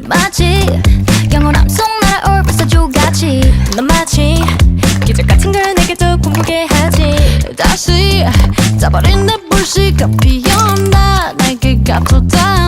마치 영원함 속 날아올 불사조같이. 넌 마치 기적 같은 걸 내게 더 꿈꾸게 하지. 다시 짜버린 내 불씨가 피어나? 날개가 돋아